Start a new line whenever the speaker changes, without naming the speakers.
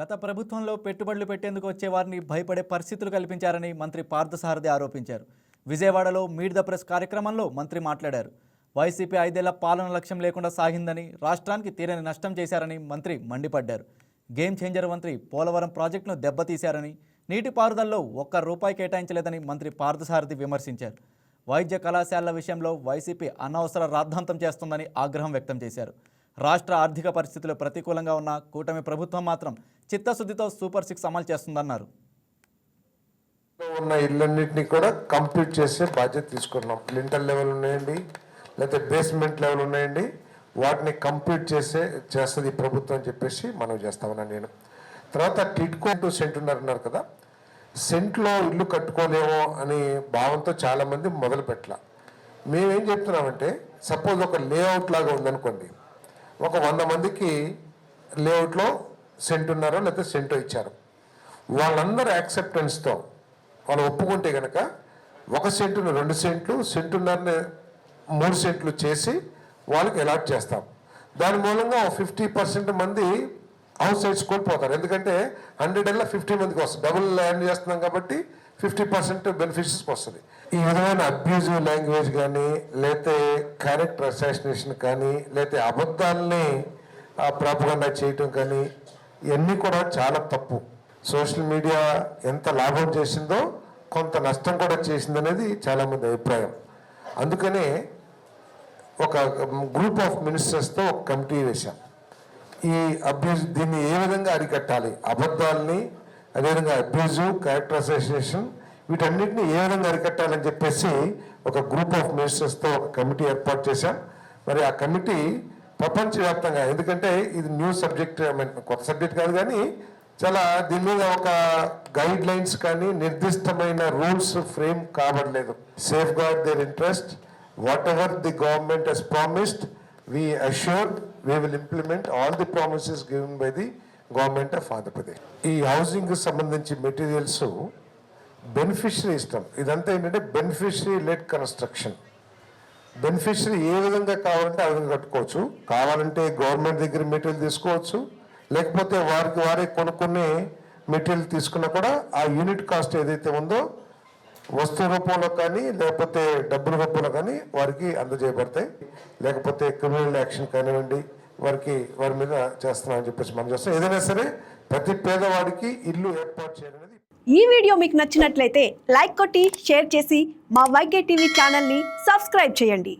గత ప్రభుత్వంలో పెట్టుబడులు పెట్టేందుకు వచ్చే వారిని భయపడే పరిస్థితులు కల్పించారని మంత్రి పార్థసారథి ఆరోపించారు. విజయవాడలో మీట్ ద ప్రెస్ కార్యక్రమంలో మంత్రి మాట్లాడారు. వైసీపీ ఐదేళ్ళ పాలన లక్ష్యం లేకుండా సాగిందని రాష్ట్రానికి తీరని నష్టం చేశారని మంత్రి మండిపడ్డారు. గేమ్ చేంజర్ మంత్రి పోలవరం ప్రాజెక్టును దెబ్బతీశారని నీటిపారుదలలో ఒక్క రూపాయి కేటాయించలేదని మంత్రి పార్థసారథి విమర్శించారు. వైద్య కళాశాలల విషయంలో వైసీపీ అనవసర రాద్ధాంతం చేస్తుందని ఆగ్రహం వ్యక్తం చేశారు. రాష్ట్ర ఆర్థిక పరిస్థితులు ప్రతికూలంగా ఉన్న కూటమి ప్రభుత్వం మాత్రం చిత్తశుద్ధితో సూపర్ సిక్స్ అమలు చేస్తుందన్నారు.
ఉన్న ఇళ్ళన్నింటినీ కూడా కంప్లీట్ చేసే బాధ్యత తీసుకున్నాం. లింటర్ లెవెల్ ఉన్నాయండి లేకపోతే బేస్మెంట్ లెవెల్ ఉన్నాయండి. వాటిని కంప్లీట్ చేసే చేస్తుంది ప్రభుత్వం అని చెప్పేసి మనం చేస్తామన్నా నేను. తర్వాత టిడ్కో టు సెంట్ ఉన్నారన్నారు కదా సెంట్లో ఇల్లు కట్టుకోలేమో అని భావంతో చాలామంది మొదలు పెట్టాల మేమేం చెప్తున్నామంటే సపోజ్ ఒక లేఅవుట్ లాగా ఉందనుకోండి ఒక వంద మందికి లేఅవుట్లో సెంట్ ఉన్నారో లేకపోతే సెంటో ఇచ్చారు. వాళ్ళందరూ యాక్సెప్టెన్స్తో వాళ్ళు ఒప్పుకుంటే కనుక ఒక సెంటును రెండు సెంట్లు సెంటున్నరని మూడు సెంట్లు చేసి వాళ్ళకి అలాట్ చేస్తాం. దాని మూలంగా ఫిఫ్టీ పర్సెంట్ మంది హౌస్ సైడ్స్ కోల్పోతారు. ఎందుకంటే హండ్రెడ్ అలా ఫిఫ్టీ మందికి వస్తారు డబుల్ ల్యాండ్ చేస్తున్నాం కాబట్టి ఫిఫ్టీ పర్సెంట్ బెనిఫిషియస్కి వస్తుంది. ఈ విధమైన అబ్యూజివ్ లాంగ్వేజ్ కానీ లేతే క్యారెక్టర్ అసాసినేషన్ కానీ లేకపోతే అబద్ధాలని ప్రాపగండా చేయటం కానీ ఇవన్నీ కూడా చాలా తప్పు. సోషల్ మీడియా ఎంత లాభం చేసిందో కొంత నష్టం కూడా చేసిందనేది చాలామంది అభిప్రాయం. అందుకనే ఒక గ్రూప్ ఆఫ్ మినిస్టర్స్తో ఒక కమిటీ వేశాం. ఈ అభ్యర్థి దీన్ని ఏ విధంగా అరికట్టాలి? అబద్ధాలని అదేవిధంగా అబ్యూజివ్ క్యారెక్టర్ అసోసియేషన్ వీటన్నిటిని ఏ విధంగా అరికట్టాలని చెప్పేసి ఒక గ్రూప్ ఆఫ్ మినిస్టర్స్తో ఒక కమిటీ ఏర్పాటు చేశాం. మరి ఆ కమిటీ ప్రపంచవ్యాప్తంగా ఎందుకంటే ఇది న్యూ సబ్జెక్ట్ కొత్త సబ్జెక్ట్ కాదు కానీ చాలా దీని మీద ఒక గైడ్ లైన్స్ కానీ నిర్దిష్టమైన rules frame కాబడలేదు. Safeguard their interest whatever the government has promised we assured we will implement all the promises given by the government of Andhra Pradesh. ఈ హౌసింగ్కి సంబంధించి మెటీరియల్స్ బెనిఫిషరీ ఇష్టం ఇదంతా ఏంటంటే బెనిఫిషరీ లెడ్ కన్స్ట్రక్షన్. బెనిఫిషరీ ఏ విధంగా కావాలంటే ఆ విధంగా కట్టుకోవచ్చు. కావాలంటే గవర్నమెంట్ దగ్గర మెటీరియల్ తీసుకోవచ్చు. లేకపోతే వారికి వారే కొనుక్కునే మెటీరియల్ తీసుకున్నా కూడా ఆ యూనిట్ కాస్ట్ ఏదైతే ఉందో వస్తు రూపంలో కానీ లేకపోతే డబ్బుల రూపంలో కానీ వారికి అందజేయబడతాయి. లేకపోతే క్రిమినల్ యాక్షన్ కానివ్వండి వారికి వారి మీద చేస్తున్నామని చెప్పేసి మనం చేస్తాం. ఏదైనా సరే ప్రతి పేదవాడికి ఇల్లు ఏర్పాటు చేయాలనేది
ఈ వీడియో మీకు నచ్చినట్లయితే లైక్ కొట్టి షేర్ చేసి మా వైకే టీవీ ఛానల్ని సబ్స్క్రైబ్ చేయండి.